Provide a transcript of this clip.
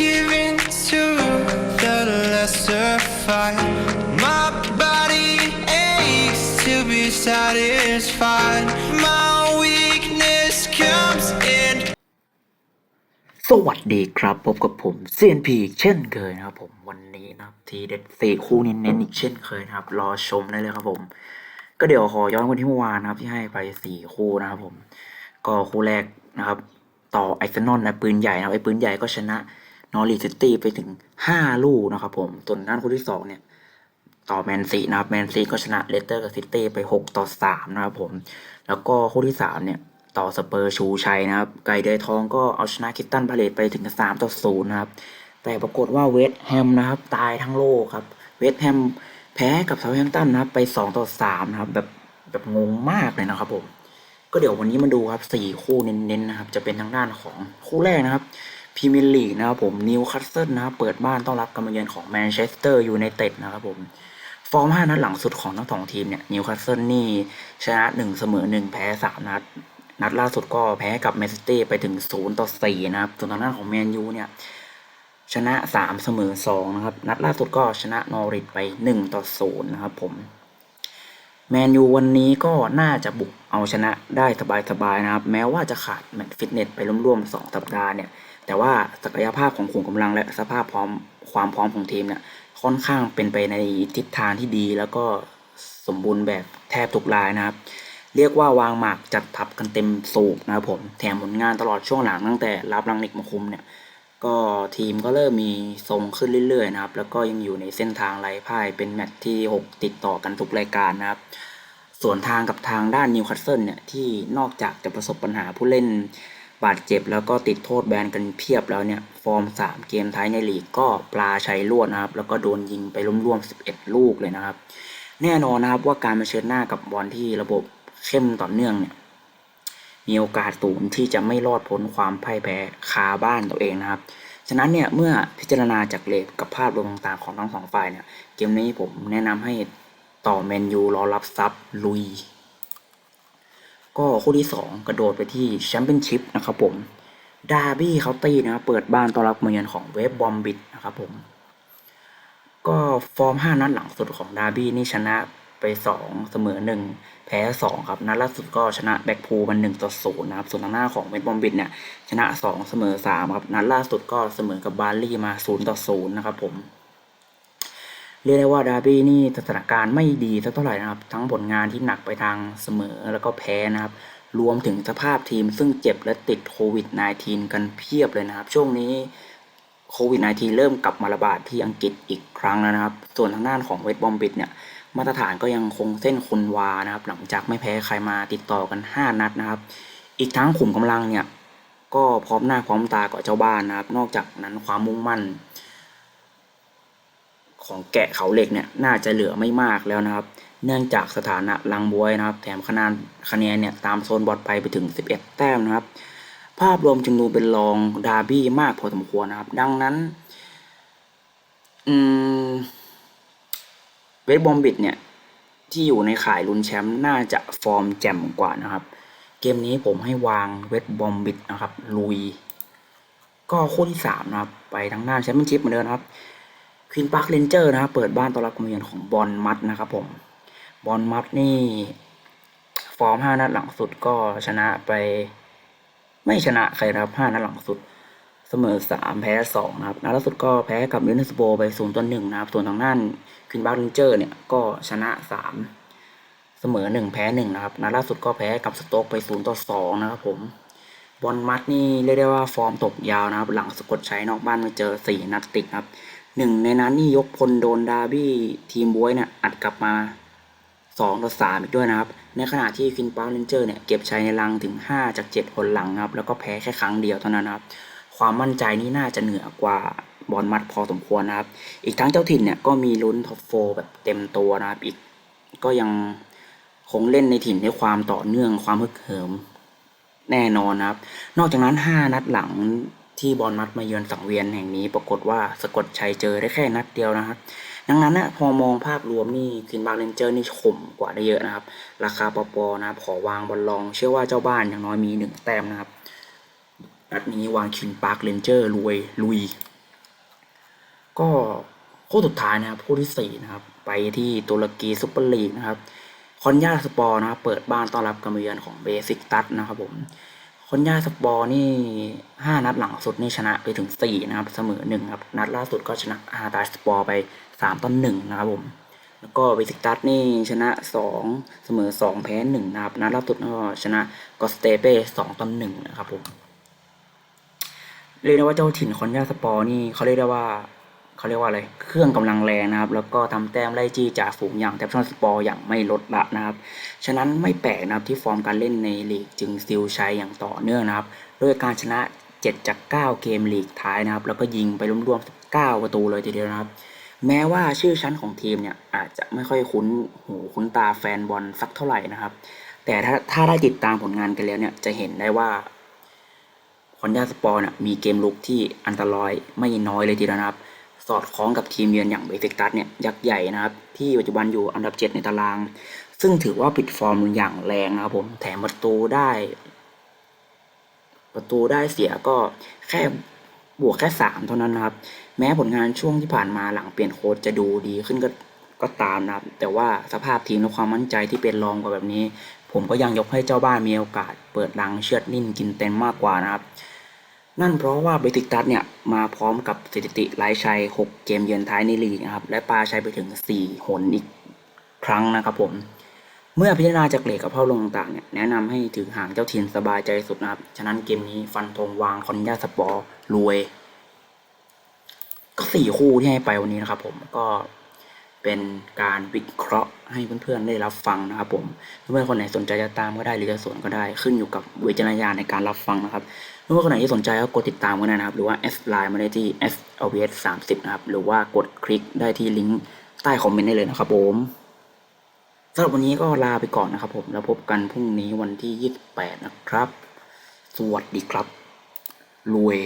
giving to the lesser fight. My body aches to be satisfied. My weakness comes in สวัสดีครับพบกับผมเซียนพีเช่นเคยนะครับผมวันนี้นะครับทีเด็ดสี่คู่เน้นๆอีกเช่นเคยนะครับ รอชมได้เลยครับผม ก็เดี๋ยวขอย้อนวันที่เมื่อวานนะครับ ที่ให้ไปสี่คู่นะครับผม ก็คู่แรกนะครับ ต่อไอซ์นอนนะปืนใหญ่นะครับไอปืนใหญ่ก็ชนะ นอริซิตี้ไปถึงห้าลูกนะครับผมส่วนด้านคู่ที่สองเนี่ย ต่อแมนซีนะครับแมนซีก็ชนะเลสเตอร์กับซิตี้ไป 6 ต่อ 3 นะครับผม แล้วก็คู่ที่ 3 เนี่ย ต่อสเปอร์ชูชัยนะครับ ไก่เดยทองก็เอาชนะคิตตันพาเลตไปถึง 3 ต่อ 0 นะครับ แต่ปรากฏว่าเวสต์แฮมนะครับ ตายทั้งโลกครับ เวสต์แฮมแพ้กับเซาแฮมตันนะครับไป 2 ต่อ 3 นะครับ แบบแบบงงมากเลยนะครับผม ก็เดี๋ยววันนี้มาดูครับ 4 คู่เน้นๆนะครับ จะเป็นทางด้านของคู่แรกนะครับ พรีเมียร์ลีกนะครับผมนิวคาสเซิลนะครับเปิดบ้านต้อนรับการมาเยือนของแมนเชสเตอร์ยูไนเต็ดนะครับผมฟอร์ม5นัดหลังสุดของทั้งสองทีมเนี่ยนิวคาสเซิลนี่ชนะ1เสมอ1แพ้3นัด นัดล่าสุดก็แพ้กับแมนซิตี้ไปถึง0ต่อ4นะครับส่วนทางด้านของแมนยูเนี่ยชนะ3เสมอ2นะครับ นัดล่าสุดก็ชนะนอริทไป1ต่อ0นย์นะครับผมแมนยูวันนี้ก็น่าจะบุกเอาชนะได้สบายๆนะครับ แม้ว่าจะขาดแมตช์ฟิตเนสไปร่วมๆ2สัปดาห์เนี่ย แต่ว่าศักยภาพของขุมกำลังและสภาพพร้อมความพร้อมของทีมเนี่ยค่อนข้างเป็นไปในทิศทางที่ดี แล้วก็สมบูรณ์แบบแทบทุกรายนะครับ เรียกว่าวางหมากจัดทับกันเต็มสูบนะครับผมแถมผลงานตลอดช่วงหลังตั้งแต่รับรังนิกมาคุมเนี่ยก็ทีมก็เริ่มมีทรงขึ้นเรื่อยๆนะครับ แล้วก็ยังอยู่ในเส้นทางไร้พ่ายเป็นแมตช์ที่ 6 ติดต่อกันทุกรายการนะครับ ส่วนทางกับทางด้านนิวคาสเซิลเนี่ยที่นอกจากจะประสบปัญหาผู้เล่น บาดเจ็บแล้วก็ติดโทษแบนกันเพียบแล้วเนี่ย ฟอร์ม 3 เกมท้ายในลีกก็ปลาชัยรวดนะครับ แล้วก็โดนยิงไปร่วมๆ11 ลูกเลยนะครับ แน่นอนนะครับว่าการมาเชิญหน้ากับบอลที่ระบบเข้มต่อเนื่องเนี่ย มีโอกาสสูงที่จะไม่รอดพ้นความพ่ายแพ้คาบ้านตัวเองนะครับ ฉะนั้นเนี่ยเมื่อพิจารณาจากเลทกับภาพรวมต่างๆของทั้งสองฝ่ายเนี่ย เกมนี้ผมแนะนำให้ต่อแมนยูรอรับซับลุย ก็คู่ที่ 2 กระโดดไปที่แชมเปี้ยนชิพนะครับผมดาร์บี้เคาตี้นะครับเปิดบ้านต้อนรับมาเยือนของเวฟบอมบิดนะครับผม ก็ฟอร์ม 5 นัดหลังสุดของดาร์บี้นี่ชนะไป 2 เสมอ 1 แพ้ 2 ครับ นัดล่าสุดก็ชนะแบ็กพูลมัน1ต่อ0นะครับ ส่วนทางหน้าของเวฟบอมบิดเนี่ยชนะ 2 เสมอ 3 ครับ นัดล่าสุดก็เสมอกับบาร์ลี่มา0ต่อ0นะครับผม เรียกได้ว่าดาร์บี้นี่สถานการณ์ไม่ดีสักเท่าไหร่นะครับ ทั้งผลงานที่หนักไปทางเสมอแล้วก็แพ้นะครับ รวมถึงสภาพทีมซึ่งเจ็บและติดโควิด -19 กันเพียบเลยนะครับ ช่วงนี้โควิด -19 เริ่มกลับมาระบาดที่อังกฤษอีกครั้งแล้วนะครับ ส่วนทางด้านของเวสต์บอมบิดเนี่ยมาตรฐานก็ยังคงเส้นคุณวานะครับ หลังจากไม่แพ้ใครมาติดต่อกัน 5 นัดนะครับ อีกทั้งขุมกำลังเนี่ยก็พร้อมหน้าพร้อมตากับเจ้าบ้านนะครับ นอกจากนั้นความมุ่งมั่น ของแกะเขาเหล็กเนี่ยน่าจะเหลือไม่มากแล้วนะครับ เนื่องจากสถานะลังบวยนะครับ แถมคะแนนคะแนนเนี่ยตามโซนบอลไปไปถึง 11 แต้มนะครับ ภาพรวมจึงดูเป็นรองดาร์บี้มากพอสมควรนะครับ ดังนั้นอืมเวสต์บอมบิดเนี่ย ที่อยู่ในข่ายลุ้นแชมป์น่าจะฟอร์มแจ่มกว่านะครับ เกมนี้ผมให้วางเวสต์บอมบิดนะครับ ลุย ก็คู่ที่สามนะครับ ไปทางด้านแชมเปี้ยนชิพเหมือนเดิมครับ ควีนพาร์คเรนเจอร์นะครับเปิดบ้านต้อนรับการมาเยือนของบอลมัดนะครับผมบอลมัดนี่ ฟอร์ม5นัดหลังสุดก็ชนะไป ไม่ชนะใครนะครับ5นัดหลังสุด เสมอ3แพ้2นะครับนัดล่าสุดก็แพ้กับมิลเลสโบไป0ต่อ1นะครับ ส่วนทางด้านควีนพาร์คเรนเจอร์เนี่ยก็ชนะ3เสมอ1แพ้1นะครับนัดล่าสุดก็แพ้กับสโต๊กไป0ต่อ2นะครับผมบอลมัดนี่เรียกได้ว่าฟอร์มตกยาวนะครับ หลังสะกดใช้นอกบ้านมาเจอ4นัดติดครับ หนึ่งในนั้นนี่ยกพลโดนดาร์บี้ทีมบวยเนี่ยอัดกลับมา2ต่อ3อีกด้วยนะครับ ในขณะที่ฟินปาร์เรนเจอร์เนี่ยเก็บชัยในรังถึง 5 จาก7คนหลังนะครับ แล้วก็แพ้แค่ครั้งเดียวเท่านั้นครับ ความมั่นใจนี่น่าจะเหนือกว่าบอลมัดพอสมควรนะครับ อีกทั้งเจ้าถิ่นเนี่ยก็มีลุ้นท็อปโฟแบบเต็มตัวนะครับ อีกก็ยังคงเล่นในถิ่นด้วยความต่อเนื่องความฮึกเหิมแน่นอนนะครับ นอกจากนั้น 5 นัดหลัง ที่บอลมัดมาเยือนสังเวียนแห่งนี้ ปรากฏว่าสะกดชัยเจอได้แค่นัดเดียวนะครับ ดังนั้นนะพอมองภาพรวมนี่คินบาร์เรนเจอร์นี่ข่มกว่าได้เยอะนะครับ ราคาปอปอนะครับขอวางบอลลอง เชื่อว่าเจ้าบ้านอย่างน้อยมีหนึ่งแต้มนะครับนัดนี้วางคินปาร์คเรนเจอร์รวยลุย ก็คู่สุดท้ายนะครับคู่ที่สี่นะครับ ไปที่ตุรกีซุปเปอร์ลีกนะครับคอนยาสปอร์นะครับเปิดบ้านต้อนรับการมเยือนของเบสิกตัสนะครับผม คอนย่าสปอร์นี่ห้านัดหลังสุดนี่ชนะไปถึงสี่นะครับ เสมอหนึ่งครับ นัดล่าสุดก็ชนะอาตาสปอร์ไปสามต่อหนึ่งนะครับผม แล้วก็เบสิกตัสนี่ชนะสองเสมอสองแพ้หนึ่งนะครับ นัดล่าสุดก็ชนะกอสเตเป้สองต่อหนึ่งนะครับผม เรียกได้ว่าเจ้าถิ่นคอนยาสปอร์นี่เขาเรียกได้ว่า เขาเรียกว่าอะไรเครื่องกำลังแรงนะครับ แล้วก็ทำแต้มไล่จี้จ่าฝูงอย่างแทบชอนสปอร์อย่างไม่ลดละนะครับ ฉะนั้นไม่แปลกนะครับที่ฟอร์มการเล่นในลีกจึงซิลชัยอย่างต่อเนื่องนะครับ ด้วยการชนะ 7 จาก 9 เกมลีกท้ายนะครับ แล้วก็ยิงไปรวมๆ9ประตูเลยทีเดียวนะครับ แม้ว่าชื่อชั้นของทีมเนี่ยอาจจะไม่ค่อยคุ้นหูคุ้นตาแฟนบอลสักเท่าไหร่นะครับ แต่ถ้าถ้าได้ติดตามผลงานกันแล้วเนี่ยจะเห็นได้ว่าคอนยาสปอร์เนี่ยมีเกมลุกที่อันตรายไม่น้อยเลยทีเดียวนะครับ สอดคล้องกับทีมเยือนอย่างเบสิกตัสเนี่ยยักษ์ใหญ่นะครับ ที่ปัจจุบันอยู่อันดับ 7 ในตาราง ซึ่งถือว่าปิดฟอร์มอย่างแรงนะครับผมแถมประตูได้ ประตูได้เสียก็แค่บวกแค่สามเท่านั้นนะครับ แม้ผลงานช่วงที่ผ่านมาหลังเปลี่ยนโค้ชจะดูดีขึ้นก็ก็ตามนะครับ แต่ว่าสภาพทีมและความมั่นใจที่เป็นรองกว่าแบบนี้ ผมก็ยังยกให้เจ้าบ้านมีโอกาส เปิดรังเชือดนิ่นกินเต็มมากกว่านะครับ นั่นเพราะว่าเบติกตัสเนี่ยมาพร้อมกับสถิติไร้ชัย 6 เกมเยือนท้ายในลีกนะครับและปาชัยไปถึง 4 หนอีกครั้งนะครับผม เมื่อพิจารณาจากเลขกับเผ่าลงต่างเนี่ยแนะนำให้ถือห่างเจ้าถิ่นสบายใจสุดนะครับ ฉะนั้นเกมนี้ฟันธงวางคอนยาสปอร์รวย ก็สี่คู่ที่ให้ไปวันนี้นะครับผมก็เป็นการวิเคราะห์ให้เพื่อนๆได้รับฟังนะครับผมเพื่อนๆคนไหนสนใจจะตามก็ได้หรือจะสวนก็ได้ขึ้นอยู่กับวิจารณญาณในการรับฟังนะครับ เพื่อนๆคนไหนที่สนใจก็กดติดตามกันนะครับ หรือว่า S Line มาได้ที่ S L V S 30นะครับ หรือว่ากดคลิกได้ที่ลิงก์ใต้คอมเมนต์ได้เลยนะครับผมสำหรับวันนี้ก็ลาไปก่อนนะครับ ผมแล้วพบกันพรุ่งนี้วันที่ 28 นะครับ สวัสดีครับ รวย